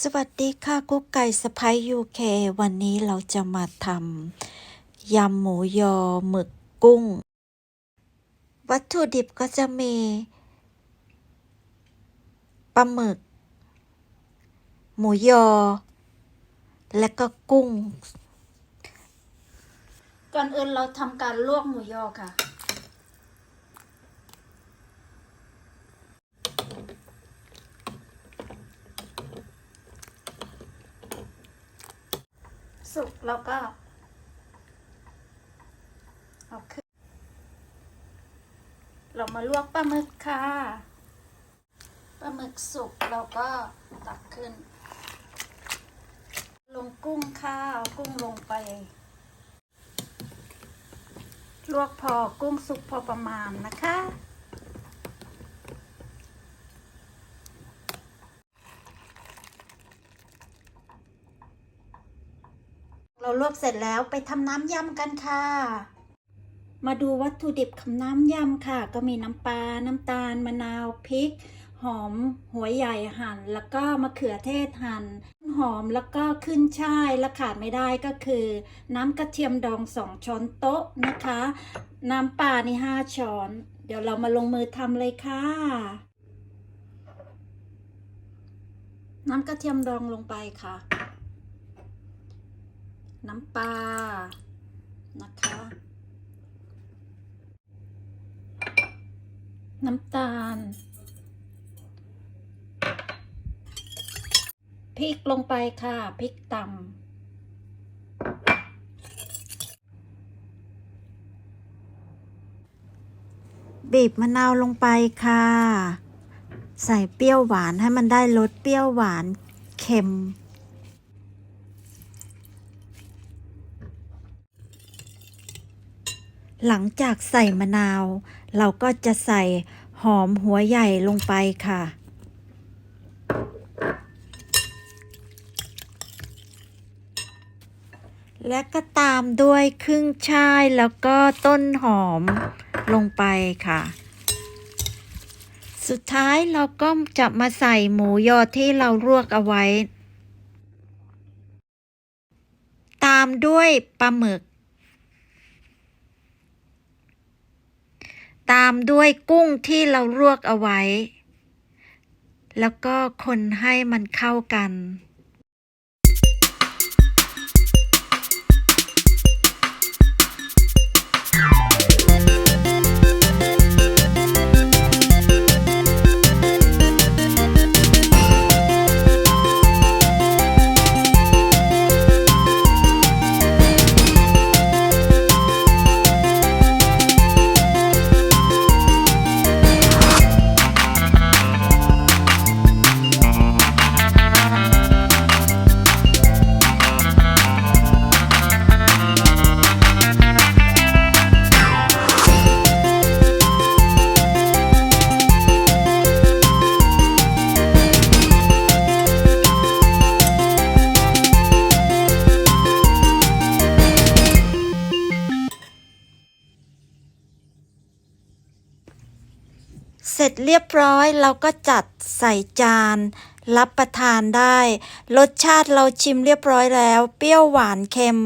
สวัสดีค่ะกุ๊กไก่สไปยูเควันนี้เราจะมาทำยำหมูยอหมึกกุ้ง วัตถุดิบก็จะมีปลาหมึก หมูยอ และก็กุ้ง ก่อนอื่นเราทำการลวกหมูยอค่ะ สุกแล้วก็เอาขึ้นเรามาลวกปลาหมึกค่ะปลาหมึกสุกเราก็ตักขึ้น ลงกุ้งค่ะเอากุ้งลงไป ลวกพอกุ้งสุกพอประมาณนะคะ เราลวกเสร็จแล้วไปทำน้ำยำกันค่ะ มาดูวัตถุดิบของน้ำยำค่ะ ก็มีน้ำปลา น้ำตาล มะนาว พริก หอม หัวใหญ่หั่น แล้วก็มะเขือเทศหั่น หอมแล้วก็ขึ้นช่าย และขาดไม่ได้ก็คือ น้ำกระเทียมดองสองช้อนโต๊ะนะคะ น้ำปลานี่ห้าช้อน เดี๋ยวเรามาลงมือทำเลยค่ะ น้ำกระเทียมดองลงไปค่ะ น้ำปลา นะคะ น้ำตาล พริกลงไปค่ะ พริกตำบีบมะนาวลงไปค่ะ ใส่เปรี้ยวหวานให้มันได้รสเปรี้ยวหวานเค็ม หลังจากใส่มะนาว เราก็จะใส่หอมหัวใหญ่ลงไปค่ะ และก็ตามด้วยครึ่งช่ายแล้วก็ต้นหอมลงไปค่ะ สุดท้ายเราก็จะมาใส่หมูยอที่เราลวกเอาไว้ ตามด้วยปลาหมึก ตามด้วยกุ้งที่เราลวกเอาไว้ แล้วก็คนให้มันเข้ากัน เสร็จเรียบร้อยเราก็จัดใส่จาน รับประทานได้ รสชาติเราชิมเรียบร้อยแล้ว เปรี้ยวหวานเค็ม